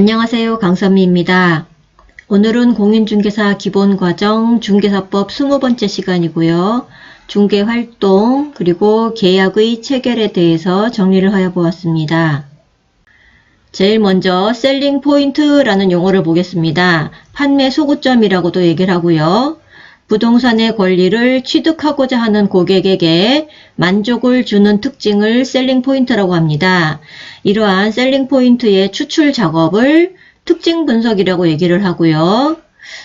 안녕하세요. 강선미입니다. 오늘은 공인중개사 기본과정 중개사법 20번째 시간이고요. 중개활동 그리고 계약의 체결에 대해서 정리를 하여 보았습니다. 제일 먼저 셀링 포인트라는 용어를 보겠습니다. 판매 소구점이라고도 얘기를 하고요. 부동산의 권리를 취득하고자 하는 고객에게 만족을 주는 특징을 셀링 포인트라고 합니다. 이러한 셀링 포인트의 추출 작업을 특징 분석이라고 얘기를 하고요.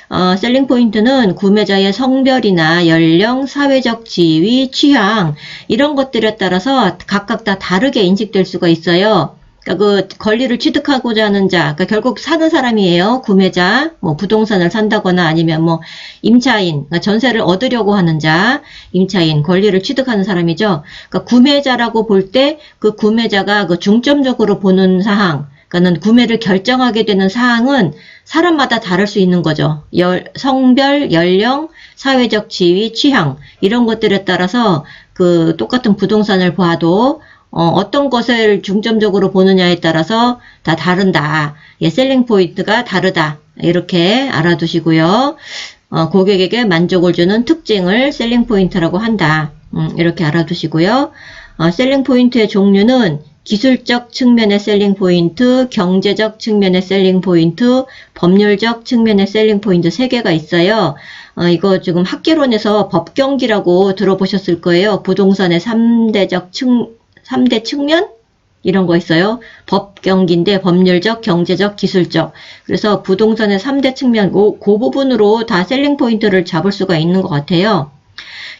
어, 셀링 포인트는 구매자의 성별이나 연령, 사회적 지위, 취향 이런 것들에 따라서 각각 다 다르게 인식될 수가 있어요. 그러니까 그 권리를 취득하고자 하는 자, 그러니까 결국 사는 사람이에요. 구매자, 뭐 부동산을 산다거나 아니면 뭐 임차인, 그러니까 전세를 얻으려고 하는 자, 임차인, 권리를 취득하는 사람이죠. 그러니까 구매자라고 볼 때 그 구매자가 그 중점적으로 보는 사항, 그러니까는 구매를 결정하게 되는 사항은 사람마다 다를 수 있는 거죠. 열, 성별, 연령, 사회적 지위, 취향 이런 것들에 따라서 그 똑같은 부동산을 봐도 어, 떤 것을 중점적으로 보느냐에 따라서 다 다른다. 예, 셀링 포인트가 다르다. 이렇게 알아두시고요. 어, 고객에게 만족을 주는 특징을 셀링 포인트라고 한다. 음, 이렇게 알아두시고요. 어, 셀링 포인트의 종류는 기술적 측면의 셀링 포인트, 경제적 측면의 셀링 포인트, 법률적 측면의 셀링 포인트 세 개가 있어요. 어, 이거 지금 학계론에서 법경기라고 들어보셨을 거예요. 부동산의 3대적 측, 3대 측면? 이런 거 있어요. 법 경기인데 법률적, 경제적, 기술적. 그래서 부동산의 3대 측면, 그, 그 부분으로 다 셀링 포인트를 잡을 수가 있는 것 같아요.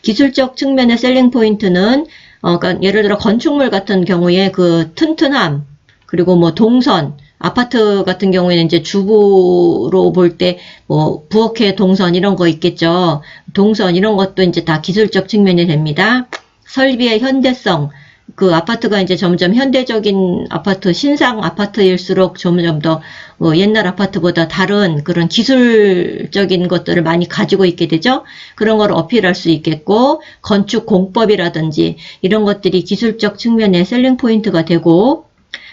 기술적 측면의 셀링 포인트는 어, 그러니까 예를 들어 건축물 같은 경우에 그 튼튼함, 그리고 뭐 동선, 아파트 같은 경우에는 이제 주부로 볼 때 뭐 부엌에 동선 이런 거 있겠죠. 동선 이런 것도 이제 다 기술적 측면이 됩니다. 설비의 현대성, 그 아파트가 이제 점점 현대적인 아파트, 신상 아파트일수록 점점 더 어, 옛날 아파트보다 다른 그런 기술적인 것들을 많이 가지고 있게 되죠. 그런 걸 어필할 수 있겠고, 건축 공법이라든지 이런 것들이 기술적 측면의 셀링 포인트가 되고,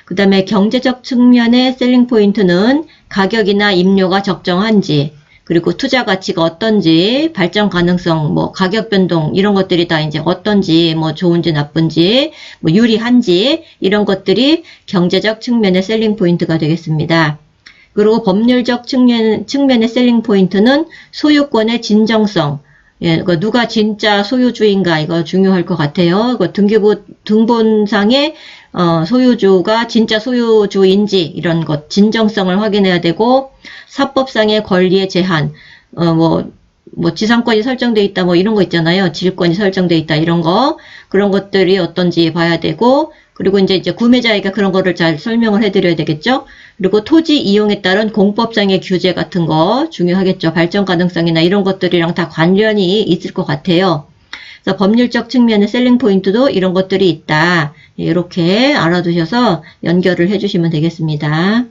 그 다음에 경제적 측면의 셀링 포인트는 가격이나 임료가 적정한지, 그리고 투자 가치가 어떤지, 발전 가능성, 뭐 가격 변동 이런 것들이 다 이제 어떤지, 뭐 좋은지 나쁜지, 뭐 유리한지 이런 것들이 경제적 측면의 셀링 포인트가 되겠습니다. 그리고 법률적 측면, 측면의 셀링 포인트는 소유권의 진정성, 예, 그 누가 진짜 소유주인가 이거 중요할 것 같아요. 그 등기부 등본상의 어, 소유주가 진짜 소유주인지 이런 것 진정성을 확인해야 되고 사법상의 권리의 제한 어, 뭐, 뭐 지상권이 설정돼 있다 뭐 이런 거 있잖아요. 질권이 설정돼 있다 이런 거 그런 것들이 어떤지 봐야 되고 그리고 이제 이제 구매자에게 그런 거를 잘 설명을 해드려야 되겠죠. 그리고 토지 이용에 따른 공법상의 규제 같은 거 중요하겠죠. 발전 가능성이나 이런 것들이랑 다 관련이 있을 것 같아요. 그래서 법률적 측면의 셀링 포인트도 이런 것들이 있다. 이렇게 알아두셔서 연결을 해주시면 되겠습니다.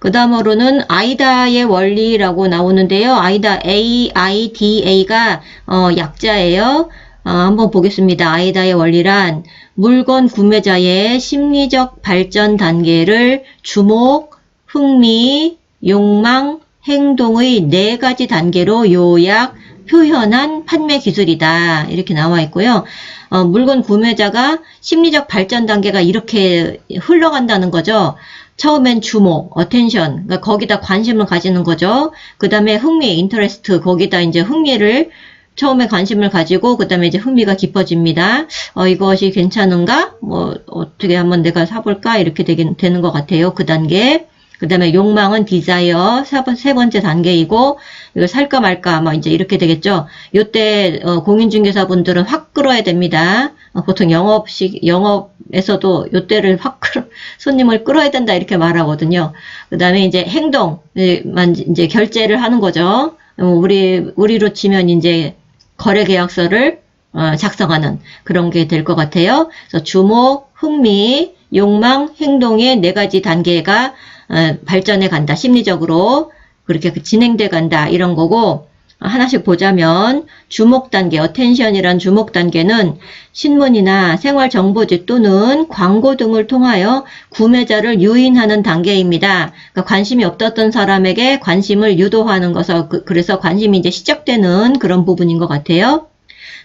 그 다음으로는 아이다의 원리라고 나오는데요. 아이다 A, I, D, A가 어, 약자예요. 어, 한번 보겠습니다. 아이다의 원리란 물건 구매자의 심리적 발전 단계를 주목, 흥미, 욕망, 행동의 네 가지 단계로 요약, 표현한 판매 기술이다. 이렇게 나와 있고요. 어, 물건 구매자가 심리적 발전 단계가 이렇게 흘러간다는 거죠. 처음엔 주목, 어텐션, 그러니까 거기다 관심을 가지는 거죠. 그 다음에 흥미, 인터레스트, 거기다 이제 흥미를 처음에 관심을 가지고 그 다음에 이제 흥미가 깊어집니다. 어, 이것이 괜찮은가? 뭐 어떻게 한번 내가 사볼까? 이렇게 되긴 되는 것 같아요. 그 단계. 그 다음에 욕망은 디자이어 세, 번째 단계이고 이거 살까 말까 아마 이제 이렇게 되겠죠. 요때 어, 공인중개사분들은 확 끌어야 됩니다. 어, 보통 영업식 영업에서도 요때를 확 끌어, 손님을 끌어야 된다 이렇게 말하거든요. 그 다음에 이제 행동만 이제 결제를 하는 거죠. 어, 우리 우리로 치면 이제 거래 계약서를 어, 작성하는 그런 게 될 것 같아요. 그래서 주목, 흥미, 욕망, 행동의 네 가지 단계가 어, 발전해 간다. 심리적으로 그렇게 진행돼 간다. 이런 거고 하나씩 보자면 주목 단계, 어텐션이란 주목 단계는 신문이나 생활 정보지 또는 광고 등을 통하여 구매자를 유인하는 단계입니다. 그러니까 관심이 없었던 사람에게 관심을 유도하는 것서 그, 그래서 관심이 이제 시작되는 그런 부분인 것 같아요.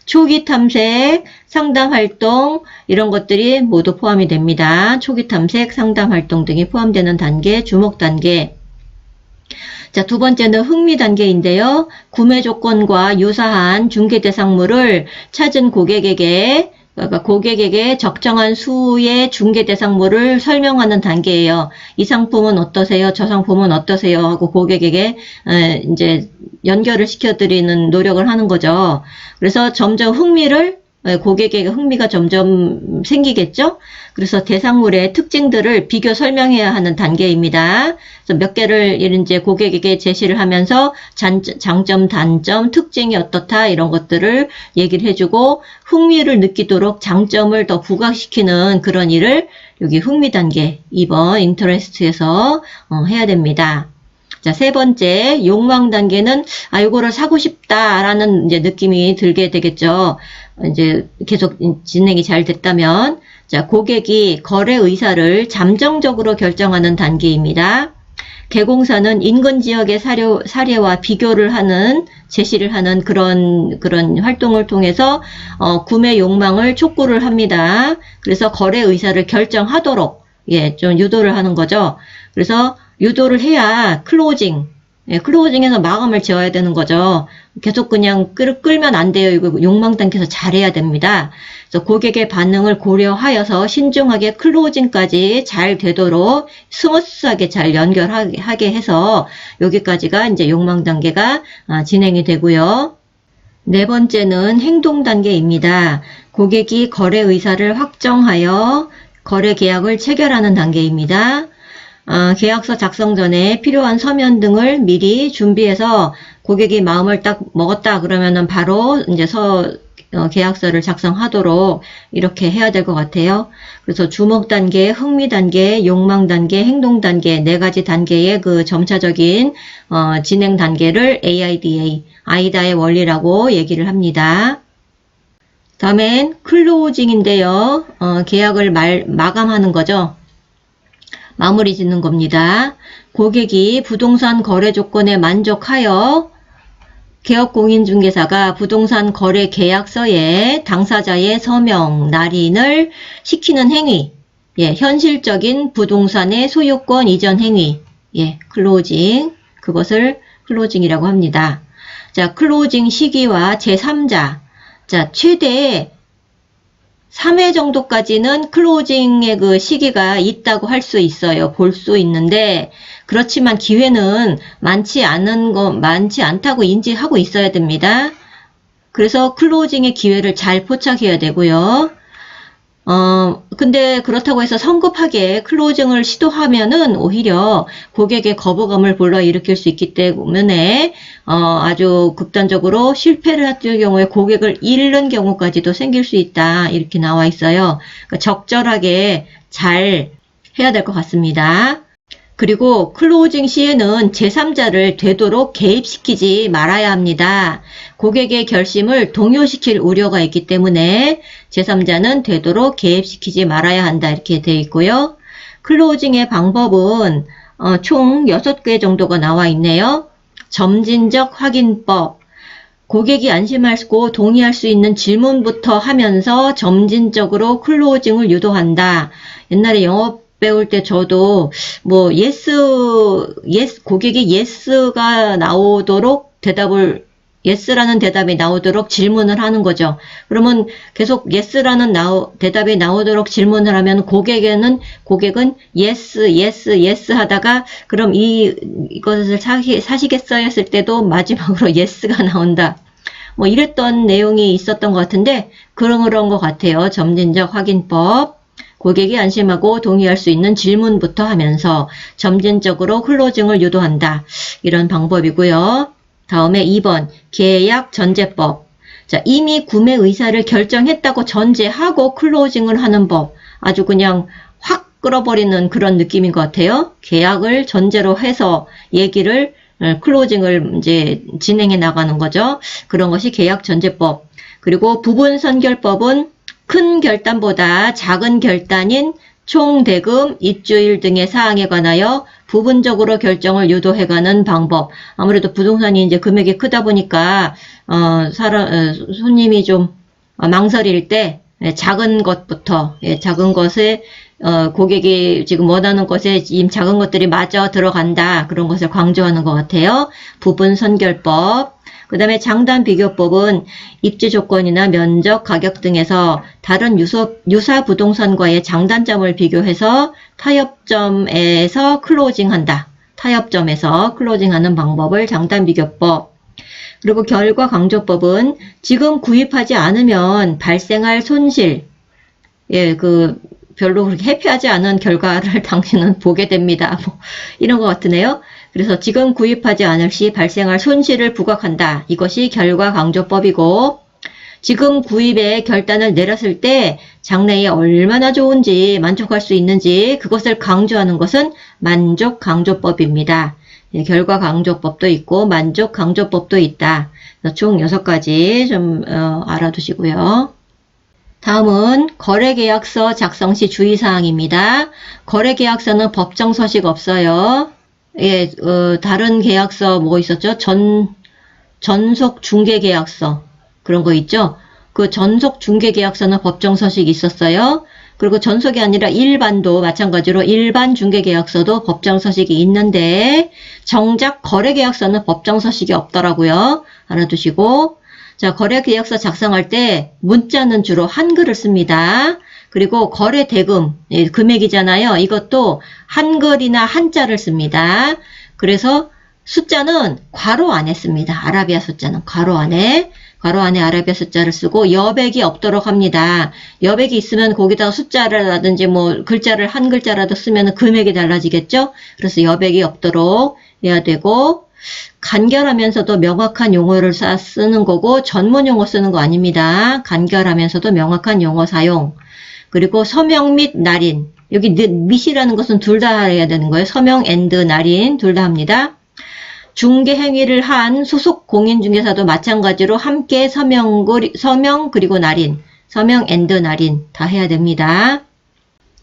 초기 탐색, 상담 활동 이런 것들이 모두 포함이 됩니다. 초기 탐색, 상담 활동 등이 포함되는 단계, 주목 단계. 자, 두 번째는 흥미 단계인데요. 구매 조건과 유사한 중개 대상물을 찾은 고객에게 그러니까 고객에게 적정한 수의 중개 대상물을 설명하는 단계예요. 이 상품은 어떠세요? 저 상품은 어떠세요? 하고 고객에게 에, 이제 연결을 시켜드리는 노력을 하는 거죠. 그래서 점점 흥미를 에, 고객에게 흥미가 점점 생기겠죠? 그래서 대상물의 특징들을 비교 설명해야 하는 단계입니다. 그래서 몇 개를 이제 고객에게 제시를 하면서 장, 장점, 단점, 특징이 어떻다 이런 것들을 얘기를 해주고 흥미를 느끼도록 장점을 더 부각시키는 그런 일을 여기 흥미 단계 2번 인터레스트에서 어, 해야 됩니다. 자, 세 번째, 욕망 단계는, 아, 요거를 사고 싶다라는 이제 느낌이 들게 되겠죠. 이제 계속 진행이 잘 됐다면. 자, 고객이 거래 의사를 잠정적으로 결정하는 단계입니다. 개공사는 인근 지역의 사료, 사례와 비교를 하는, 제시를 하는 그런, 그런 활동을 통해서, 어, 구매 욕망을 촉구를 합니다. 그래서 거래 의사를 결정하도록, 예, 좀 유도를 하는 거죠. 그래서 유도를 해야 클로징, 예, 클로징해서 마감을 지어야 되는 거죠. 계속 그냥 끌, 끌면 안 돼요. 이거 욕망 단계에서 잘해야 됩니다. 그래서 고객의 반응을 고려하여서 신중하게 클로징까지 잘 되도록 스무스하게 잘 연결하게 해서 여기까지가 이제 욕망 단계가 아, 진행이 되고요. 네 번째는 행동 단계입니다. 고객이 거래 의사를 확정하여 거래 계약을 체결하는 단계입니다. 아, 계약서 작성 전에 필요한 서면 등을 미리 준비해서 고객이 마음을 딱 먹었다 그러면은 바로 이제 서 어, 계약서를 작성하도록 이렇게 해야 될 것 같아요. 그래서 주목 단계, 흥미 단계, 욕망 단계, 행동 단계 네 가지 단계의 그 점차적인 어, 진행 단계를 AIDA, 아이다의 원리라고 얘기를 합니다. 다음엔 클로징인데요. 어, 계약을 말, 마감하는 거죠. 마무리 짓는 겁니다. 고객이 부동산 거래 조건에 만족하여 개업공인중개사가 부동산 거래 계약서에 당사자의 서명, 날인을 시키는 행위, 예, 현실적인 부동산의 소유권 이전 행위, 예, 클로징, 그것을 클로징이라고 합니다. 자, 클로징 시기와 제3자, 자, 최대 3회 정도까지는 클로징의 그 시기가 있다고 할 수 있어요. 볼 수 있는데, 그렇지만 기회는 많지 않은 거, 많지 않다고 인지하고 있어야 됩니다. 그래서 클로징의 기회를 잘 포착해야 되고요. 어, 근데 그렇다고 해서 성급하게 클로징을 시도하면은 오히려 고객의 거부감을 불러일으킬 수 있기 때문에 어, 아주 극단적으로 실패를 할 경우에 고객을 잃는 경우까지도 생길 수 있다. 이렇게 나와 있어요. 그러니까 적절하게 잘 해야 될 것 같습니다. 그리고 클로징 시에는 제3자를 되도록 개입시키지 말아야 합니다. 고객의 결심을 동요시킬 우려가 있기 때문에 제3자는 되도록 개입시키지 말아야 한다 이렇게 되어 있고요. 클로징의 방법은 어, 총 6개 정도가 나와 있네요. 점진적 확인법, 고객이 안심하고 동의할 수 있는 질문부터 하면서 점진적으로 클로징을 유도한다. 옛날에 영업 배울 때 저도 뭐 yes, yes 고객이 yes가 나오도록 대답을 yes라는 대답이 나오도록 질문을 하는 거죠. 그러면 계속 yes라는 나오, 대답이 나오도록 질문을 하면 고객에는 고객은 yes, yes, yes 하다가 그럼 이 이것을 사시, 사시겠어요 했을 때도 마지막으로 yes가 나온다. 뭐 이랬던 내용이 있었던 것 같은데 그런 그런 것 같아요. 점진적 확인법. 고객이 안심하고 동의할 수 있는 질문부터 하면서 점진적으로 클로징을 유도한다. 이런 방법이고요. 다음에 2번 계약 전제법. 자, 이미 구매 의사를 결정했다고 전제하고 클로징을 하는 법. 아주 그냥 확 끌어버리는 그런 느낌인 것 같아요. 계약을 전제로 해서 얘기를 어, 클로징을 이제 진행해 나가는 거죠. 그런 것이 계약 전제법. 그리고 부분 선결법은 큰 결단보다 작은 결단인 총 대금, 입주일 등의 사항에 관하여 부분적으로 결정을 유도해가는 방법. 아무래도 부동산이 이제 금액이 크다 보니까 어, 사람 어, 손님이 좀 어, 망설일 때 예, 작은 것부터 예, 작은 것에 어, 고객이 지금 원하는 것에 이 작은 것들이 마저 들어간다 그런 것을 강조하는 것 같아요. 부분 선결법. 그 다음에 장단 비교법은 입지 조건이나 면적, 가격 등에서 다른 유사, 유사 부동산과의 장단점을 비교해서 타협점에서 클로징한다. 타협점에서 클로징하는 방법을 장단 비교법. 그리고 결과 강조법은 지금 구입하지 않으면 발생할 손실, 예, 그 별로 그렇게 해피하지 않은 결과를 당신은 보게 됩니다. 뭐 이런 것 같으네요. 그래서 지금 구입하지 않을 시 발생할 손실을 부각한다. 이것이 결과 강조법이고 지금 구입의 결단을 내렸을 때 장래에 얼마나 좋은지 만족할 수 있는지 그것을 강조하는 것은 만족 강조법입니다. 예, 결과 강조법도 있고 만족 강조법도 있다. 총 6가지 좀 어, 알아두시고요. 다음은 거래계약서 작성 시 주의사항입니다. 거래계약서는 법정 서식 없어요. 예, 어, 다른 계약서 뭐 있었죠? 전, 전속 중개 계약서. 그런 거 있죠? 그 전속 중개 계약서는 법정 서식이 있었어요. 그리고 전속이 아니라 일반도 마찬가지로 일반 중개 계약서도 법정 서식이 있는데 정작 거래 계약서는 법정 서식이 없더라고요. 알아두시고 자 거래 계약서 작성할 때 문자는 주로 한글을 씁니다. 그리고 거래 대금 예, 금액이잖아요. 이것도 한글이나 한자를 씁니다. 그래서 숫자는 괄호 안에 씁니다. 아라비아 숫자는 괄호 안에 괄호 안에 아라비아 숫자를 쓰고 여백이 없도록 합니다. 여백이 있으면 거기다가 숫자라든지 뭐 글자를 한 글자라도 쓰면 금액이 달라지겠죠? 그래서 여백이 없도록 해야 되고 간결하면서도 명확한 용어를 사- 쓰는 거고 전문 용어 쓰는 거 아닙니다. 간결하면서도 명확한 용어 사용. 그리고 서명 및 날인. 여기 느- 밋이라는 것은 둘 다 해야 되는 거예요. 서명 앤드 날인 둘 다 합니다. 중개 행위를 한 소속 공인중개사도 마찬가지로 함께 서명, 서명 그리고 날인, 서명 앤드 날인 다 해야 됩니다.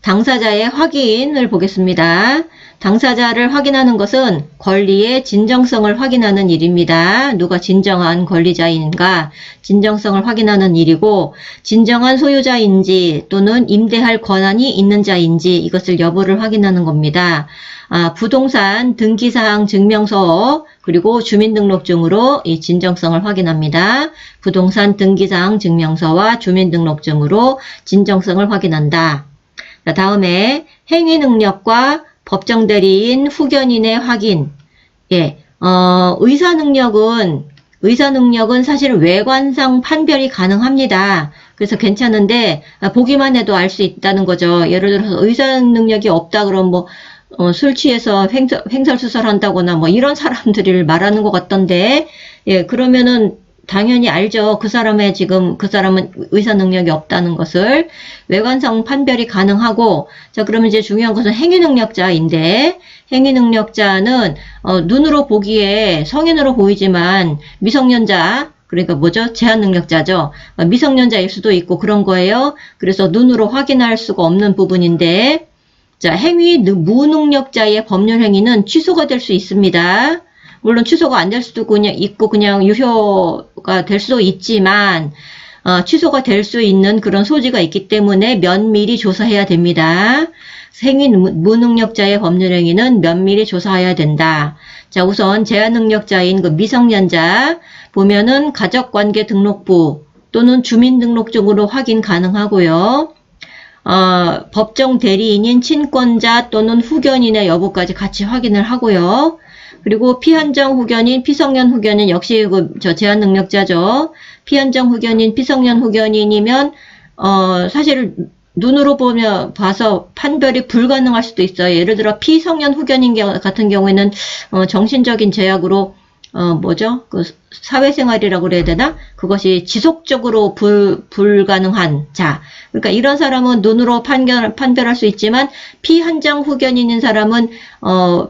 당사자의 확인을 보겠습니다. 당사자를 확인하는 것은 권리의 진정성을 확인하는 일입니다. 누가 진정한 권리자인가 진정성을 확인하는 일이고 진정한 소유자인지 또는 임대할 권한이 있는 자인지 이것을 여부를 확인하는 겁니다. 아, 부동산 등기사항 증명서 그리고 주민등록증으로 이 진정성을 확인합니다. 부동산 등기사항 증명서와 주민등록증으로 진정성을 확인한다. 자, 다음에 행위 능력과 법정 대리인 후견인의 확인. 예, 어, 의사 능력은 의사 능력은 사실 외관상 판별이 가능합니다. 그래서 괜찮은데 아, 보기만 해도 알 수 있다는 거죠. 예를 들어서 의사 능력이 없다 그러면 뭐 어, 술 취해서 횡설, 횡설수설한다거나 뭐 이런 사람들을 말하는 것 같던데 예 그러면은 당연히 알죠. 그 사람의 지금 그 사람은 의사 능력이 없다는 것을 외관상 판별이 가능하고 자 그러면 이제 중요한 것은 행위 능력자인데 행위 능력자는 어, 눈으로 보기에 성인으로 보이지만 미성년자 그러니까 뭐죠? 제한 능력자죠. 어, 미성년자일 수도 있고 그런 거예요. 그래서 눈으로 확인할 수가 없는 부분인데 자 행위 능- 무능력자의 법률 행위는 취소가 될 수 있습니다. 물론 취소가 안 될 수도 그냥 있고 그냥 유효가 될 수도 있지만 어, 취소가 될 수 있는 그런 소지가 있기 때문에 면밀히 조사해야 됩니다. 무- 무능력자의 법률 행위는 면밀히 조사해야 된다. 자, 우선 제한 능력자인 그 미성년자 보면은 가족관계 등록부 또는 주민등록증으로 확인 가능하고요. 어, 법정 대리인인 친권자 또는 후견인의 여부까지 같이 확인을 하고요. 그리고 피한정 후견인, 피성년 후견인 역시 그 저 제한 능력자죠. 피한정 후견인, 피성년 후견인이면 어 사실 눈으로 보면 봐서 판별이 불가능할 수도 있어요. 예를 들어 피성년 후견인 경- 같은 경우에는 어, 정신적인 제약으로 어 뭐죠? 그 사회생활이라고 그래야 되나? 그것이 지속적으로 불 불가능한 자. 그러니까 이런 사람은 눈으로 판결 판별할 수 있지만 피한정 후견인인 사람은 어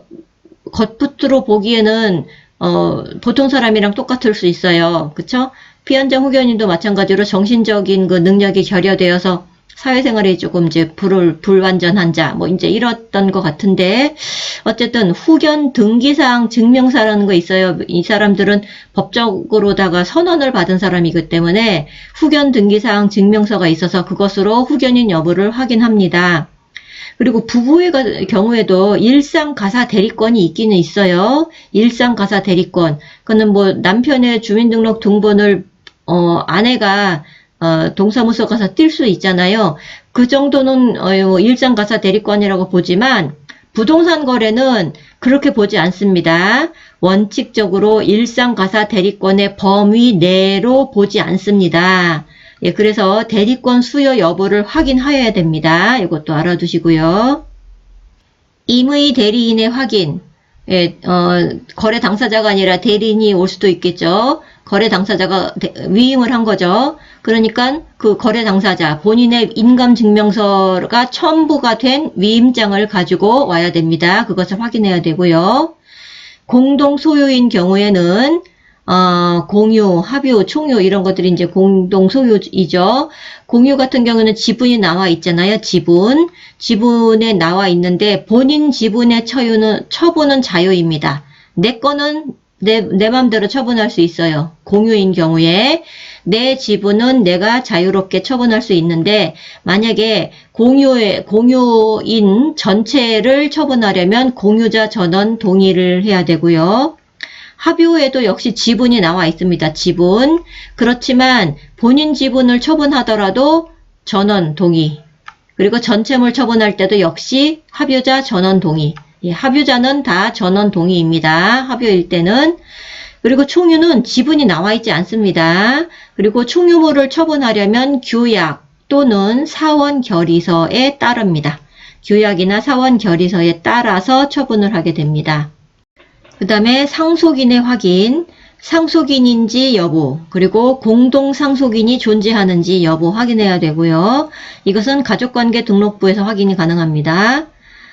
겉부트로 보기에는 어, 보통 사람이랑 똑같을 수 있어요. 그쵸? 피현장 후견인도 마찬가지로 정신적인 그 능력이 결여되어서 사회생활에 조금 이제 불을, 불완전한 자, 뭐 이제 이랬던 것 같은데, 어쨌든 후견 등기사항 증명사라는 거 있어요. 이 사람들은 법적으로다가 선언을 받은 사람이기 때문에 후견 등기사항 증명서가 있어서 그것으로 후견인 여부를 확인합니다. 그리고 부부의 가- 경우에도 일상 가사 대리권이 있기는 있어요. 일상 가사 대리권. 그거는 뭐 남편의 주민등록 등본을 어, 아내가 어, 동사무소 가서 뛸 수 있잖아요. 그 정도는 어, 뭐 일상 가사 대리권이라고 보지만 부동산 거래는 그렇게 보지 않습니다. 원칙적으로 일상 가사 대리권의 범위 내로 보지 않습니다. 예, 그래서 대리권 수요 여부를 확인하여야 됩니다. 이것도 알아두시고요. 임의 대리인의 확인. 예, 어, 거래 당사자가 아니라 대리인이 올 수도 있겠죠. 거래 당사자가 대- 위임을 한 거죠. 그러니까 그 거래 당사자 본인의 인감 증명서가 첨부가 된 위임장을 가지고 와야 됩니다. 그것을 확인해야 되고요. 공동 소유인 경우에는 어, 공유, 합유, 총유 이런 것들이 이제 공동 소유이죠. 공유 같은 경우는 지분이 나와 있잖아요. 지분. 지분에 나와 있는데 본인 지분의 처유는 처분은 자유입니다. 내 거는 내, 내 맘대로 처분할 수 있어요. 공유인 경우에 내 지분은 내가 자유롭게 처분할 수 있는데 만약에 공유의 공유인 전체를 처분하려면 공유자 전원 동의를 해야 되고요. 합의호에도 역시 지분이 나와 있습니다. 지분. 그렇지만 본인 지분을 처분하더라도 전원 동의. 그리고 전체물 처분할 때도 역시 합의자 전원 동의. 예, 합의자는 다 전원 동의입니다. 합의일 때는. 그리고 총유는 지분이 나와 있지 않습니다. 그리고 총유물을 처분하려면 규약 또는 사원 결의서에 따릅니다. 규약이나 사원 결의서에 따라서 처분을 하게 됩니다. 그 다음에 상속인의 확인, 상속인인지 여부, 그리고 공동 상속인이 존재하는지 여부 확인해야 되고요. 이것은 가족관계 등록부에서 확인이 가능합니다.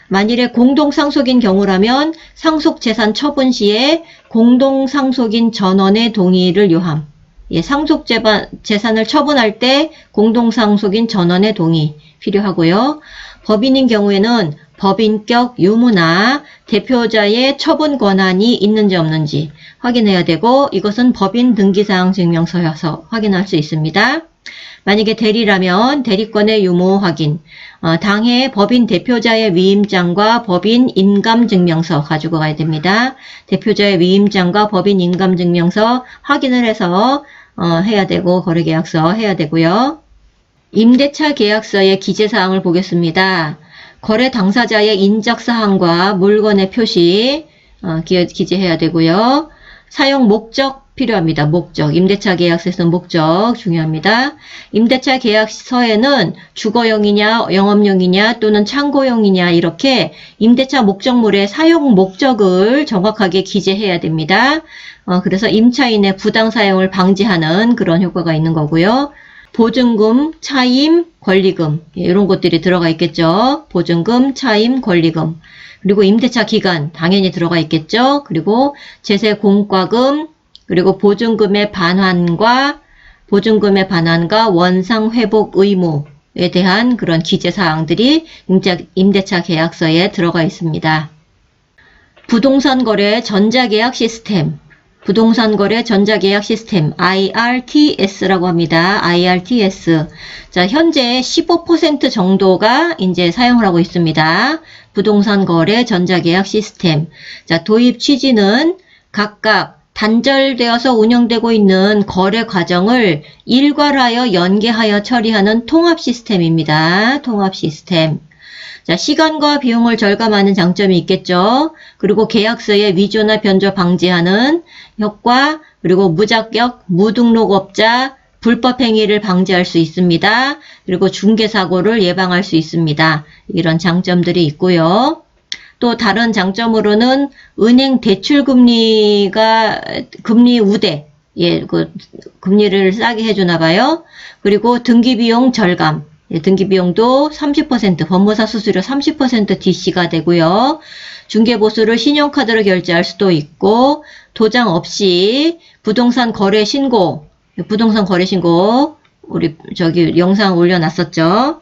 만일에 공동 상속인 경우라면 상속 재산 처분 시에 공동 상속인 전원의 동의를 요함. 예, 상속 재반- 재산을 처분할 때 공동 상속인 전원의 동의 필요하고요. 법인인 경우에는 법인격 유무나 대표자의 처분 권한이 있는지 없는지 확인해야 되고 이것은 법인 등기사항 증명서여서 확인할 수 있습니다. 만약에 대리라면 대리권의 유무 확인, 어, 당해 법인 대표자의 위임장과 법인 인감증명서 가지고 가야 됩니다. 대표자의 위임장과 법인 인감증명서 확인을 해서 어, 해야 되고 거래계약서 해야 되고요. 임대차 계약서의 기재사항을 보겠습니다. 거래 당사자의 인적사항과 물건의 표시 어, 기, 기재해야 되고요. 사용 목적 필요합니다. 목적. 임대차 계약서에서는 목적 중요합니다. 임대차 계약서에는 주거용이냐, 영업용이냐, 또는 창고용이냐, 이렇게 임대차 목적물의 사용 목적을 정확하게 기재해야 됩니다. 어, 그래서 임차인의 부당 사용을 방지하는 그런 효과가 있는 거고요. 보증금, 차임, 권리금 예, 이런 것들이 들어가 있겠죠. 보증금, 차임, 권리금 그리고 임대차 기간 당연히 들어가 있겠죠. 그리고 제세 공과금 그리고 보증금의 반환과 보증금의 반환과 원상 회복 의무에 대한 그런 기재 사항들이 임대, 임대차 계약서에 들어가 있습니다. 부동산 거래 전자계약 시스템 부동산 거래 전자계약 시스템 IRTS라고 합니다. IRTS. 자, 현재 15% 정도가 이제 사용을 하고 있습니다. 부동산 거래 전자계약 시스템. 자, 도입 취지는 각각 단절되어서 운영되고 있는 거래 과정을 일괄하여 연계하여 처리하는 통합 시스템입니다. 통합 시스템. 자, 시간과 비용을 절감하는 장점이 있겠죠. 그리고 계약서의 위조나 변조 방지하는 효과, 그리고 무자격, 무등록업자, 불법 행위를 방지할 수 있습니다. 그리고 중개 사고를 예방할 수 있습니다. 이런 장점들이 있고요. 또 다른 장점으로는 은행 대출 금리가 금리 우대, 예, 그 금리를 싸게 해주나 봐요. 그리고 등기 비용 절감, 예, 등기 비용도 30% 법무사 수수료 30% DC가 되고요. 중개보수를 신용카드로 결제할 수도 있고 도장 없이 부동산 거래 신고 부동산 거래 신고 우리 저기 영상 올려놨었죠.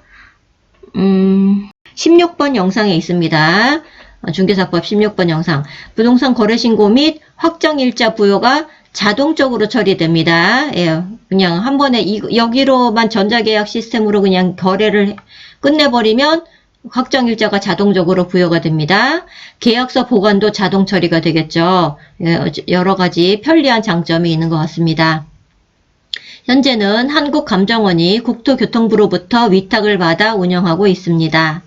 음, 16번 영상에 있습니다. 어, 중개사법 16번 영상. 부동산 거래 신고 및 확정일자 부여가 자동적으로 처리됩니다. 예, 그냥 한 번에 이, 여기로만 전자계약 시스템으로 그냥 거래를 끝내버리면 확정일자가 자동적으로 부여가 됩니다. 계약서 보관도 자동 처리가 되겠죠. 예, 여러 가지 편리한 장점이 있는 것 같습니다. 현재는 한국감정원이 국토교통부로부터 위탁을 받아 운영하고 있습니다.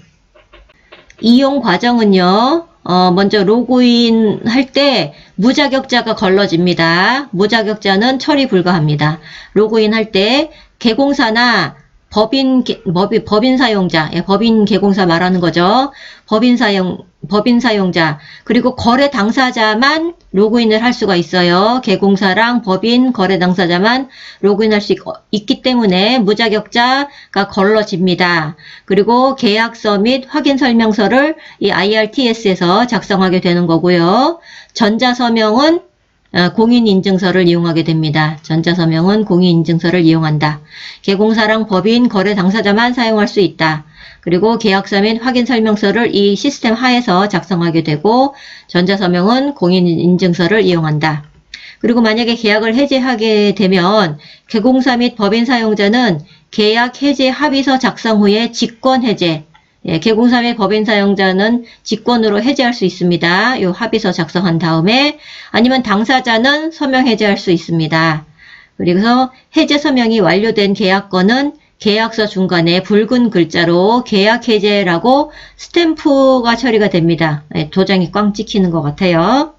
이용 과정은요, 어, 먼저 로그인 할 때 무자격자가 걸러집니다. 무자격자는 처리 불가합니다. 로그인 할 때 개공사나 법인, 개- 법인, 법인 사용자, 예, 법인 개공사 말하는 거죠. 법인 사용, 법인 사용자, 그리고 거래 당사자만 로그인을 할 수가 있어요. 개공사랑 법인 거래 당사자만 로그인할 수 있, 있기 때문에 무자격자가 걸러집니다. 그리고 계약서 및 확인 설명서를 이 IRTS에서 작성하게 되는 거고요. 전자 서명은 어, 공인인증서를 이용하게 됩니다. 전자서명은 공인인증서를 이용한다. 개공사랑 법인 거래 당사자만 사용할 수 있다. 그리고 계약서 및 확인 설명서를 이 시스템 하에서 작성하게 되고 전자서명은 공인인증서를 이용한다. 그리고 만약에 계약을 해제하게 되면 개공사 및 법인 사용자는 계약 해제 합의서 작성 후에 직권 해제, 예, 개공사 및 법인 사용자는 직권으로 해제할 수 있습니다. 이 합의서 작성한 다음에 아니면 당사자는 서명 해제할 수 있습니다. 그래서 해제 서명이 완료된 계약건은 계약서 중간에 붉은 글자로 계약 해제라고 스탬프가 처리가 됩니다. 예, 도장이 꽝 찍히는 것 같아요.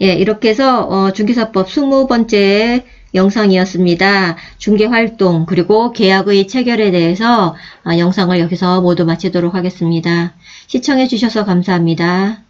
예, 이렇게 해서 어, 중개사법 20번째 영상이었습니다. 중개활동 그리고 계약의 체결에 대해서 아, 영상을 여기서 모두 마치도록 하겠습니다. 시청해 주셔서 감사합니다.